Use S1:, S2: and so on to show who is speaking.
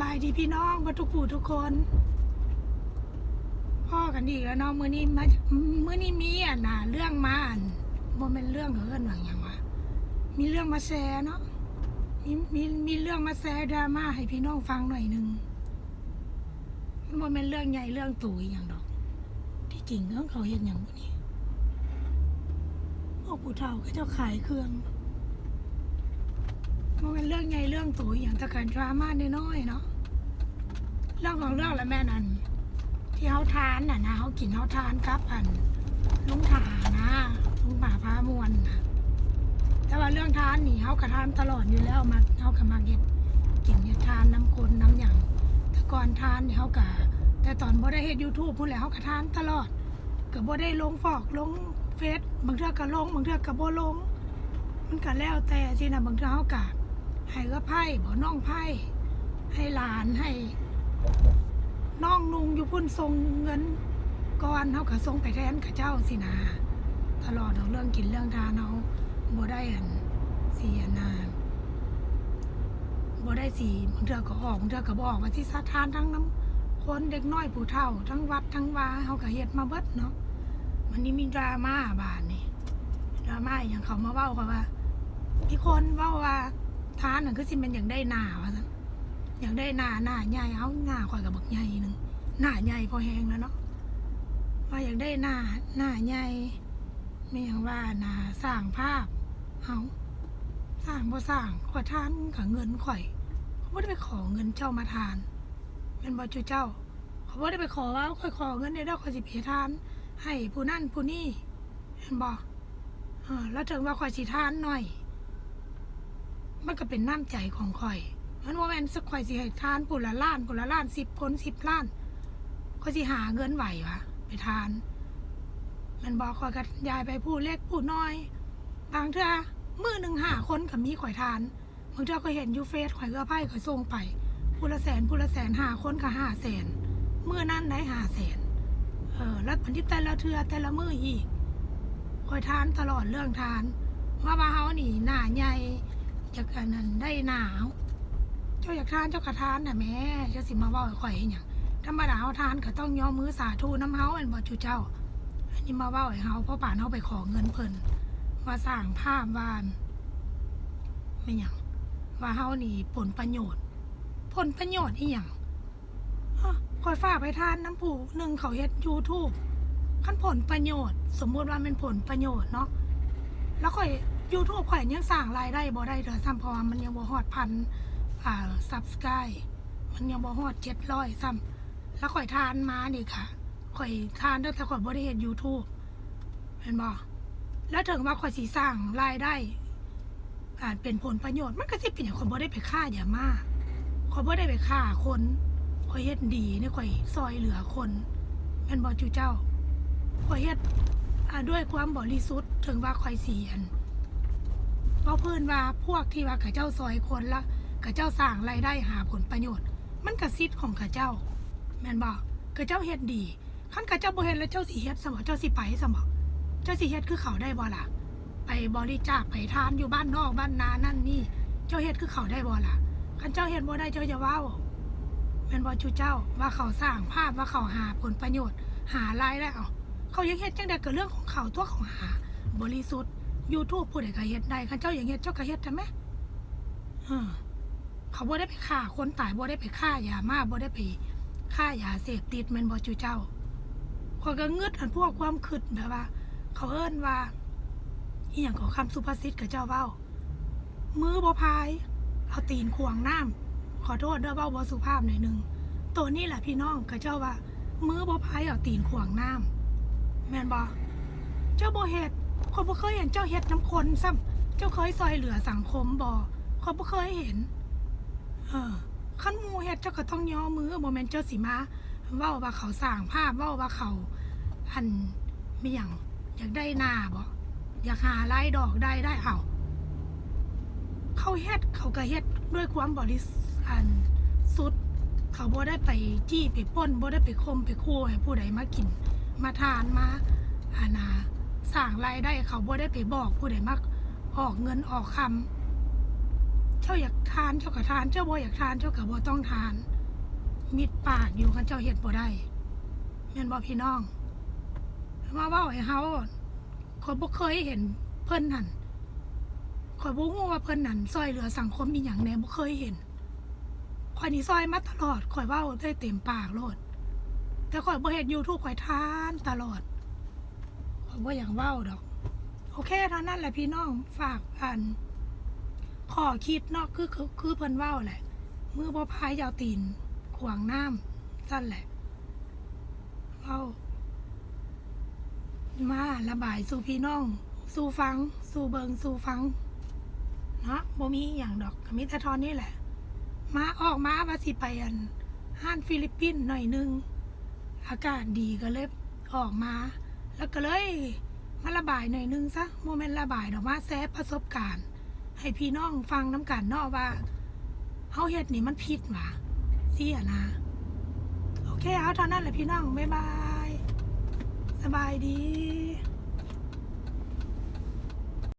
S1: บายดีพี่น้องบรรทุกผู้ทุกคน พ่อกันอีกแล้วเนาะมื้อนี้มามื้อนี้มีอะนะเรื่องมาอ่านบ่เป็นเรื่องเอิ้นว่าหยังวะมีเรื่องมาแชร์เนาะมีมีมีเรื่องมาแชร์ดราม่าให้พี่น้องฟังหน่อยหนึงมันบ่เป็นเรื่องใหญ่เรื่องตู่อหย่างดอก ที่จริงเรื่องเขาเฮ็ดหยังบ่นี่พวกผู้เฒ่าก็เจ้าขายเครื่อง มันเป็นเรื่องใหญ่เรื่องตัวอย่างตะการดราม่าน้อยๆเนาะเรื่องของเรื่องละแม่นันที่เขาทานน่ะนะเขากินเขาทานครับอันลุงถานะลุงป่าพามวนนะแต่ว่าเรื่องทานนี่เขากระทานตลอดอยู่แล้วมาเขากะมาเก็บกินเนี่ยทานน้ำคนน้ำอย่างแต่ก่อนทานนี่เขากะแต่ตอนบ่ได้เฮ็ดยูทูบพูดแล้วเขากระทานตลอดก็บ่ได้ลงฟอกลงเฟซบางเทื่อก็ลงบางเทื่อก็บ่ลง มันก็แล้วแต่สินะบางเทื่อเขากะ ให้ก็ไพ่บ่น้องไพ่ให้หลานให้น้องนุงอยู่พุ่นทรงเงินก่อนเขาก็ส่งไปแทนกับเจ้าสินะตลอดเอาเรื่องกินเรื่องทานเอาบ่ได้อันเสียนาบ่ได้สีบางเทื่อก็ออกบางเทื่อก็บอกว่าที่สะทานทั้งน้ำคนเด็กน้อยผู้เฒ่า ทั้งวัดทั้งวาเขาก็เฮ็ดมาเบิดเนาะมันนี่มีดราม่าบานนี่ดราม่าอย่างเขามาเว้าเขาว่ามีคนเว้าว่า ทานนั่นคือสิเป็นอย่างได้หน้าว่าซั่นอย่างได้หน้าหน้าใหญ่เอาหน้าข่อยกับบักใหญ่หนึ่งหน้าใหญ่พอแห้งแล้วเนาะว่าอยากได้หน้าหน้าใหญ่ไม่อย่างว่าหน้าสร้างภาพเอาสร้างบ่สร้างขอทานกับเงินข่อยเขาบ่ได้ไปขอเงินเจ้ามาทานเป็นบ่จุเจ้า เขาบ่ได้ไปขอว่าข่อยขอเงินได้แล้วข่อยสิไปทาน ให้ผู้นั่นผู้นี่เห็นบ่เออแล้วถึงว่าข่อยสิทานหน่อย มันก็เป็นน้ำใจของข่อย มันว่าแม่นสักข่อยสิให้ทานปุละล้านปุละล้านสิบคนสิบล้านข่อยสิหาเงินไหววะไปทาน มันบอกข่อยกับยายไปพูดเล็กพูดน้อย บางเทื่อมือหนึ่งหาคนกับมีข่อยทานบางเทื่อก็เห็นยูเฟซข่อยก็เอาไพ่ข่อยส่งไปพูละแสนพูละแสนหาคนก็ห้าแสนเมื่อนั่นได้หาแสนเออแล้วมันที่แต่ละเทือแต่ละมืออีกข่อยทานตลอดเรื่องทานว่าว่าเฮานี่หน้าใหญ่ อยากอันนั้นได้หนาว เจ้าอยากทานเจ้ากระทานน่ะแม่เจ้าสิมาว่าให้ข่อยให้หยังธรรมดาเฮาทานก็ต้องยอมมือสาธุน้ำเฮาอันบ่จูเจ้า อันนี้มาว้าให้เฮาเพราะป่านเฮาไปขอเงินเพิ่นว่าสร้างภาพวานไม่หยังว่าเฮานี่ผลประโยชน์ ผลประโยชน์อีหยังอ้อยฝากไปทานน้ำผูหนึ่งเขาเฮ็ด YouTube ขั้นผลประโยชน์ สมมุติว่าเป็นผลประโยชน์เนาะแล้วข่อย ยูทูบข่อยยังสร้างรายได้บ่ได้เด้อซ้ำเพราะว่ามันยังบ่ฮอดพันอ่าซับสไครมันยังบ่ฮอดเจ็ดร้อยซ้ำแล้วข่อยทานมานี่ค่ะข่อยทานตั้งแต่ข่อยบ่ได้เห็นยูทูบเห็นบ่แล้วถึงว่าข่อยสิสร้างรายได้อ่าเป็นผลประโยชน์มันก็สิเป็นอย่างข่อยบ่ได้ไปฆ่าอย่ามาข่อยบ่ได้ไปฆ่าคนข่อยเฮ็ดดีนี่ข่อยซอยเหลือคนแม่นบ่จูเจ้าข่อยเฮ็ดอ่าด้วยความบริสุทธิ์ถึงว่าคอยเสียน เพราะเพื่อนว่าพวกที่ว่าข้าเจ้าซอยคนละข้าเจ้าสร้างรายได้หาผลประโยชน์ มันกระซิดของข้าเจ้า แม่นบอกข้าเจ้าเฮ็ดดีขั้นข้าเจ้าบ่เฮ็ดแล้วเจ้าสิเฮ็ดสมอเจ้าสิไปสมอเจ้าสิเฮ็ดคือเขาได้บ่ล่ะ ไปบริจาคไปทานอยู่บ้านนอกบ้านนานั่นนี่ เจ้าเฮ็ดคือเขาได้บ่ล่ะคันเจ้าเฮ็ดบ่ได้เจ้าจะว้าแม่นบ่ชูเจ้าว่าเขาสร้างภาพว่าเขาหาผลประโยชน์ หารายได้เอาเขายังเฮ็ดจังใดก็เรื่องของเขาตัวของหาบริสุทธิ์ YouTube ผู้ใดก็เฮ็ดได้คันเจ้าอย่างเฮ็ดเจ้าก็เฮ็ดใช่ไหมเขาบ่ได้ไปฆ่าคนตายบ่ได้ไปฆ่ายามาบ่ได้ไปฆ่ายาเสพติดแม่นบ่จูเจ้าข้อยก็งึดอันพวกความคิดแบบว่า เขาเอิ้นว่าอีหยังของคำสุภาษิตกับเจ้าเว้า มือบ่พาย เอาตีนขวางน้ำขอโทษเด้อเว้าบ่สุภาพหน่อยหนึงตัวนี้แหละพี่น้องกับเจ้าว่า มือบ่พายเอาตีนขวางน้ำแม่นบ่เจ้าบ่เฮ็ด คนบ่เคยเห็นเจ้าเฮ็ดน้ำคนซ้ำเจ้าเคยซอยเหลือสังคมบ่คนบ่เคยเห็น เออคันมูเฮ็ดเจ้าก็ต้องย่อมือบ่แม่นเจ้าสิมาเว้าว่าเขาสร้างภาพเว้าว่าเขาอันมีหยังอยากได้หน้าบ่อยากหารายดอกได้ได้เอาเขาเฮ็ดเขาก็เฮ็ดด้วยความบริสอันสุด เขาบ่ได้ไปจี้ไปป้นบ่ได้ไปคมไปคู่ให้ผู้ใดมากิน มาทานมาอานา สร้างรายได้เขาบ่ได้ไปบอกผู้ใดมักออกเงินออกคำเจ้าอยากทานเจ้าก็ทาน เจ้าบ่อยากทานเจ้าก็บ่ต้องทาน มิดปากอยู่กันเจ้าเฮ็ดบ่ได้แม่นบ่พี่น้อง มาเว้าให้เฮาคนบ่เคยเห็นเพิ่นนั่นขอยบ่ฮู้ว่าเพิ่นนั่นซอยเหลือสังคมอีหยังแหน่บ่เคยเห็นข่อยนี่ซอยมาตลอดข่อยเว้าได้เต็มปากโลด แต่ข่อยบ่เฮ็ด YouTube ข่อยทานตลอด ข่าอย่ากเว้าดอก โอเคเท่านั้นแหละพี่น้องฝากอ่านขอคิดเนาะคือคือคือเพิ่นเว้าแหละมือบ่พายยาวตีนขวางน้ำสั้นแหละเอามาระบายสู่พี่น้อง สู่ฟัง สู่เบิงสู่ฟังเนาะบ่มีอย่างดอกมีแต่ทอนนี่แหละ มาออกมาว่าสิไปอันห้านฟิลิปปินส์หน่อยนึง อากาศดีก็เลยออกมา แล้วก็เลยมาระบายหน่อยนึงซะโมเมนต์ระบายดอกมาแซ่ประสบการณ์ ให้พี่น้องฟังน้ำกันนอว่าเฮาเฮ็ดนี่มันผิดหว่าเสียนะ โอเคเอาเท่านั้นแหละพี่น้อง บ๊ายบาย สบายดี